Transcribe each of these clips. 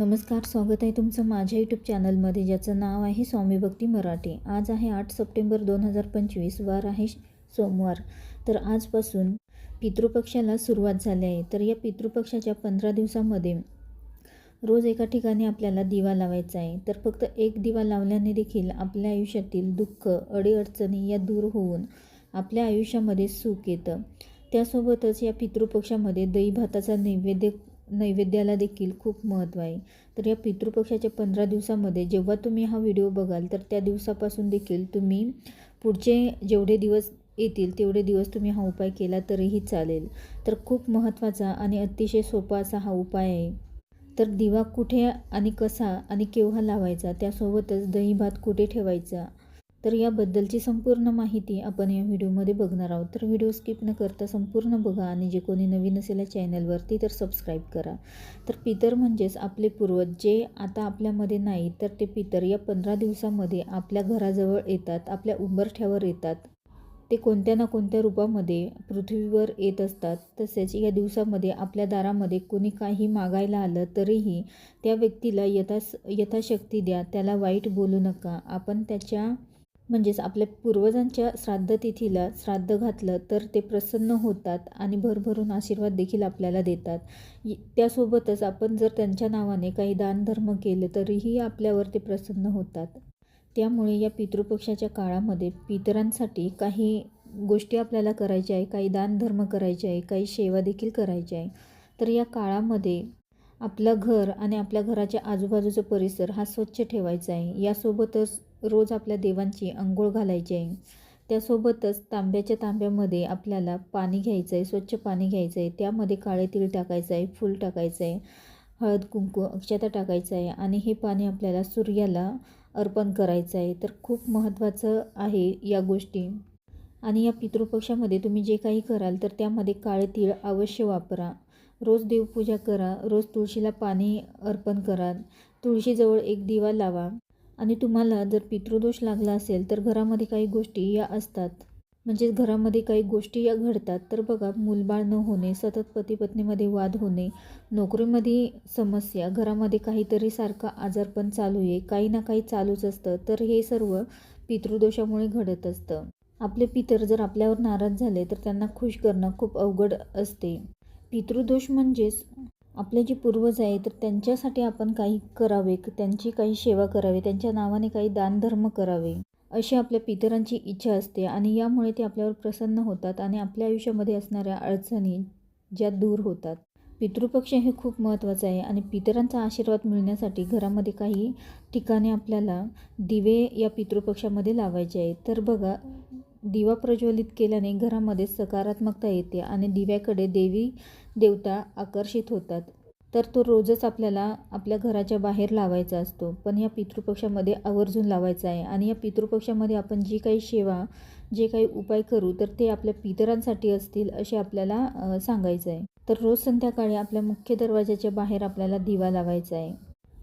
नमस्कार स्वागत आहे तुमचं माझ्या यूट्यूब चॅनलमध्ये ज्याचं नाव आहे स्वामी भक्ती मराठी. आज आहे आठ सप्टेंबर दोन हजार पंचवीस वार आहे सोमवार. तर आजपासून पितृपक्षाला सुरुवात झाली आहे. तर या पितृपक्षाच्या पंधरा दिवसामध्ये रोज एका ठिकाणी आपल्याला दिवा लावायचा आहे. तर फक्त एक दिवा लावल्याने देखील आपल्या आयुष्यातील दुःख अडीअडचणी या दूर होऊन आपल्या आयुष्यामध्ये सुख येतं. त्यासोबतच या पितृपक्षामध्ये दही भाताचा नैवेद्य नैवेद्याला देखील खूप महत्त्व आहे. तर या पितृपक्षाच्या पंधरा दिवसामध्ये जेव्हा तुम्ही हा व्हिडिओ बघाल तर त्या दिवसापासून देखील तुम्ही पुढचे जेवढे दिवस येतील तेवढे दिवस तुम्ही हा उपाय केला तरीही चालेल. तर खूप महत्त्वाचा आणि अतिशय सोपा असा हा उपाय आहे. तर दिवा कुठे आणि कसा आणि केव्हा लावायचा? त्यासोबतच दही भात कुठे ठेवायचा? तर याबद्दलची संपूर्ण माहिती आपण या व्हिडिओमध्ये बघणार आहोत. तर व्हिडिओ स्किप न करता संपूर्ण बघा आणि जे कोणी नवीन असेल या चॅनलवरती तर सबस्क्राईब करा. तर पितर म्हणजेच आपले पूर्वज जे आता आपल्यामध्ये नाही तर ते पितर या पंधरा दिवसामध्ये आपल्या घराजवळ येतात आपल्या उंबरठ्यावर येतात. ते कोणत्या ना कोणत्या रूपामध्ये पृथ्वीवर येत असतात तसेच या दिवसामध्ये आपल्या दारामध्ये कोणी काही मागायला आलं तरीही त्या व्यक्तीला यथास यथाशक्ती द्या त्याला वाईट बोलू नका. आपण त्याच्या म्हणजेच आपल्या पूर्वजांच्या श्राद्धतिथीला श्राद्ध घातलं तर ते प्रसन्न होतात आणि भरभरून आशीर्वाद देखील आपल्याला देतात. त्यासोबतच आपण जर त्यांच्या नावाने काही दानधर्म केले तरीही आपल्यावर ते प्रसन्न होतात. त्यामुळे या पितृपक्षाच्या काळामध्ये पितरांसाठी काही गोष्टी आपल्याला करायच्या आहे काही दानधर्म करायचे आहे काही सेवा देखील करायची आहे. तर या काळामध्ये आपलं घर आणि आपल्या घराच्या आजूबाजूचा परिसर हा स्वच्छ ठेवायचा आहे. यासोबतच रोज आपल्या देवांची अंघोळ घालायची आहे. त्यासोबतच तांब्याच्या तांब्यामध्ये आपल्याला पाणी घ्यायचं आहे स्वच्छ पाणी घ्यायचं आहे. त्यामध्ये काळे तीळ टाकायचं आहे फूल टाकायचं आहे हळद कुंकू अक्षता टाकायचं आहे आणि हे पाणी आपल्याला सूर्याला अर्पण करायचं आहे. तर खूप महत्त्वाचं आहे या गोष्टी. आणि या पितृपक्षामध्ये तुम्ही जे काही कराल तर त्यामध्ये काळे तीळ अवश्य वापरा. रोज देवपूजा करा रोज तुळशीला पाणी अर्पण करा तुळशीजवळ एक दिवा लावा. आणि तुम्हाला जर पितृदोष लागला असेल तर घरामध्ये काही गोष्टी या असतात. म्हणजेच घरामध्ये काही गोष्टी या घडतात. तर बघा मूलबाळ न होणे सतत पती पत्नीमध्ये वाद होणे नोकरीमध्ये समस्या घरामध्ये काहीतरी सारखा आजारपण चालू आहे काही ना काही चालूच असतं. तर हे सर्व पितृदोषामुळे घडत असतं. आपले पितर जर आपल्यावर नाराज झाले तर त्यांना खुश करणं खूप अवघड असते. पितृदोष म्हणजेच आपले जे पूर्वज आहे तर त्यांच्यासाठी आपण काही करावे त्यांची काही सेवा करावी त्यांच्या नावाने काही दानधर्म करावे अशी आपल्या पितरांची इच्छा असते. आणि यामुळे ते आपल्यावर प्रसन्न होतात आणि आपल्या आयुष्यामध्ये असणाऱ्या अडचणी ज्या दूर होतात. पितृपक्ष हे खूप महत्त्वाचं आहे आणि पितरांचा आशीर्वाद मिळण्यासाठी घरामध्ये काही ठिकाणी आपल्याला दिवे या पितृपक्षामध्ये लावायचे आहे तर बघा दिवा प्रज्वलित केल्याने घरामध्ये सकारात्मकता येते आणि दिव्याकडे देवी देवता आकर्षित होतात. तर तो रोजच आपल्याला आपल्या घराच्या बाहेर लावायचा असतो. पण या पितृपक्षामध्ये आवर्जून लावायचा आहे आणि या पितृपक्षामध्ये आपण जी काही सेवा जे काही उपाय करू तर ते आपल्या पितरांसाठी असतील असे आपल्याला सांगायचं आहे. तर रोज संध्याकाळी आपल्या मुख्य दरवाजाच्या बाहेर आपल्याला दिवा लावायचा आहे.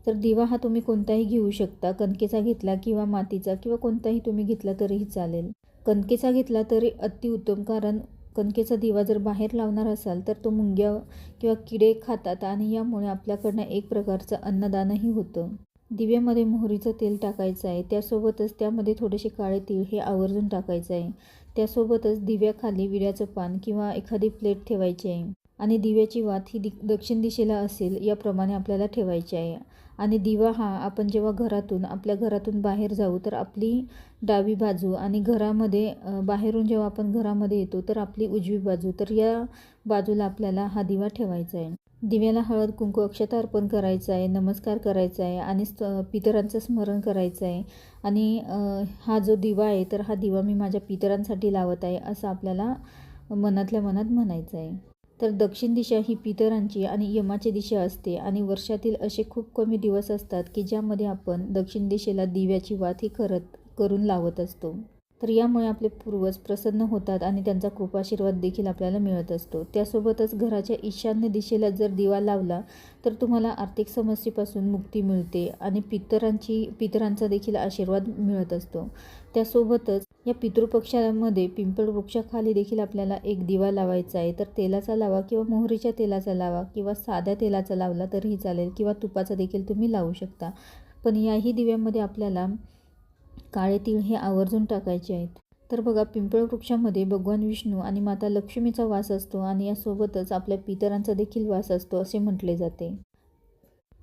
तर दिवा हा तुम्ही कोणताही घेऊ शकता कणकेचा घेतला किंवा मातीचा किंवा कोणताही तुम्ही घेतला तरीही चालेल. कणकेचा घेतला तरी अतिउत्तम कारण कणकेचा दिवा जर बाहेर लावणार असाल तर तो मुंग्या किंवा किडे खातात आणि यामुळे आपल्याकडनं एक प्रकारचं अन्नदानही होतं. दिव्यामध्ये मोहरीचं तेल टाकायचं आहे. त्यासोबतच त्यामध्ये थोडेसे काळे तीळ हे आवर्जून टाकायचं आहे. त्यासोबतच दिव्याखाली विड्याचं पान किंवा एखादी प्लेट ठेवायची आहे. आणि दिव्याची वात ही दि दक्षिण दिशेला असेल याप्रमाणे आपल्याला ठेवायची आहे. आणि दिवा हा आपण जेव्हा घरातून आपल्या घरातून बाहेर जाऊ तर आपली डावी बाजू आणि घरामध्ये बाहेरून जेव्हा आपण घरामध्ये येतो तर आपली उजवी बाजू. तर या बाजूला आपल्याला हा दिवा ठेवायचा आहे. दिव्याला हळद कुंकू अक्षता अर्पण करायचं आहे नमस्कार करायचा आहे आणि पितरांचं स्मरण करायचं आहे. आणि हा जो दिवा आहे तर हा दिवा मी माझ्या पितरांसाठी लावत आहे असं आपल्याला मनातल्या मनात म्हणायचं आहे. तर दक्षिण दिशा ही पितरांची आणि यमाची दिशा असते आणि वर्षातील असे खूप कमी दिवस असतात की ज्यामध्ये आपण दक्षिण दिशेला दिव्याची वात ही करत करून लावत असतो. तर यामुळे आपले पूर्वज प्रसन्न होतात आणि त्यांचा कृपाशीर्वाद देखील आपल्याला मिळत असतो. त्यासोबतच घराच्या ईशान्य दिशेला जर दिवा लावला तर तुम्हाला आर्थिक समस्येपासून मुक्ती मिळते आणि पितरांची पितरांचा देखील आशीर्वाद मिळत असतो. त्यासोबतच या पितृपक्षामध्ये पिंपळ वृक्षाखाली देखील आपल्याला एक दिवा लावायचा आहे. तर तेलाचा लावा किंवा मोहरीच्या तेलाचा लावा किंवा साध्या तेलाचा लावला तरीही चालेल किंवा तुपाचा देखील तुम्ही लावू शकता. पण याही दिव्यामध्ये आपल्याला काळे तीळ हे आवर्जून टाकायचे आहेत. तर बघा पिंपळ वृक्षामध्ये भगवान विष्णू आणि माता लक्ष्मीचा वास असतो आणि यासोबतच आपल्या पितरांचा देखील वास असतो असे म्हटले जाते.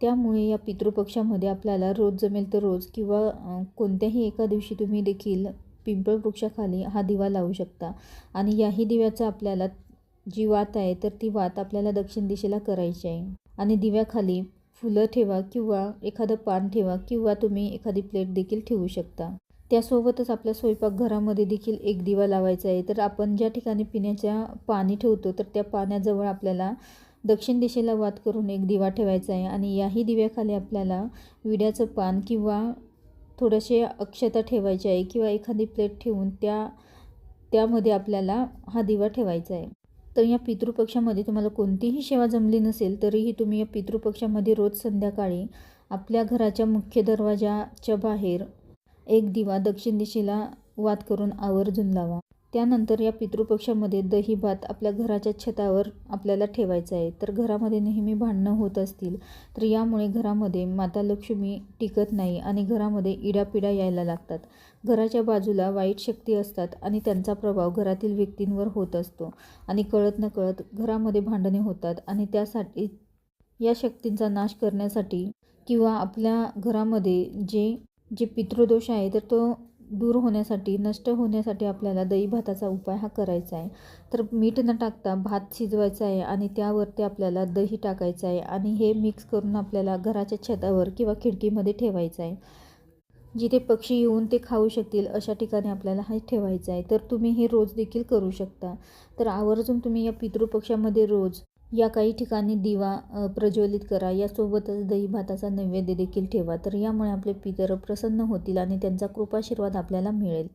त्यामुळे या पितृपक्षामध्ये आपल्याला रोज जमेल तर रोज किंवा कोणत्याही एका दिवशी तुम्ही देखील पिंपळ वृक्षाखाली हा दिवा लावू शकता. आणि याही दिव्याचा आपल्याला जी वात आहे तर ती वात आपल्याला दक्षिण दिशेला करायची आहे. आणि दिव्याखाली फुलं ठेवा किंवा एखादं पान ठेवा किंवा तुम्ही एखादी प्लेट देखील ठेवू शकता. त्यासोबतच आपल्या स्वयंपाकघरामध्ये देखील एक दिवा लावायचा आहे. तर आपण ज्या ठिकाणी पिण्याच्या पाणी ठेवतो तर त्या पाण्याजवळ आपल्याला दक्षिण दिशेला वात करून एक दिवा ठेवायचा आहे. आणि याही दिव्याखाली आपल्याला विड्याचं पान किंवा थोडेसे अक्षता ठेवायचे आहे किंवा एखादी प्लेट ठेवून त्या त्यामध्ये आपल्याला हा दिवा ठेवायचा आहे. तर या पितृपक्षामध्ये तुम्हाला कोणतीही सेवा जमली नसेल तरीही तुम्ही या पितृपक्षामध्ये रोज संध्याकाळी आपल्या घराच्या मुख्य दरवाजाच्या बाहेर एक दिवा दक्षिण दिशेला वात करून आवर्जून लावा. त्यानंतर या पितृपक्षामध्ये दही भात आपल्या घराच्या छतावर आपल्याला ठेवायचं आहे. तर घरामध्ये नेहमी भांडणं होत असतील तर यामुळे घरामध्ये माता लक्ष्मी टिकत नाही आणि घरामध्ये इडापिडा यायला लागतात. घराच्या बाजूला वाईट शक्ती असतात आणि त्यांचा प्रभाव घरातील व्यक्तींवर होत असतो. आणि कळत न कळत घरामध्ये भांडणे होतात आणि त्यासाठी या शक्तींचा नाश करण्यासाठी किंवा आपल्या घरामध्ये जे जे पितृदोष आहे तर तो दूर होण्यासाठी नष्ट होण्यासाठी आपल्याला दही भाताचा उपाय हा करायचा आहे. तर मीठ न टाकता भात शिजवायचा आहे आणि त्यावरती आपल्याला दही टाकायचं आहे आणि हे मिक्स करून आपल्याला घराच्या छतावर किंवा खिडकीमध्ये ठेवायचं आहे. जिथे पक्षी येऊन ते खाऊ शकतील अशा ठिकाणी आपल्याला हे ठेवायचं आहे. तर तुम्ही हे रोज देखील करू शकता. तर आवर्जून तुम्ही या पितृपक्षामध्ये रोज या काही ठिकाणी दिवा प्रज्वलित करा. यासोबतच दही भाताचा नैवेद्य देखील ठेवा. तर यामुळे आपले पितर प्रसन्न होतील आणि त्यांचा कृपाशीर्वाद आपल्याला मिळेल.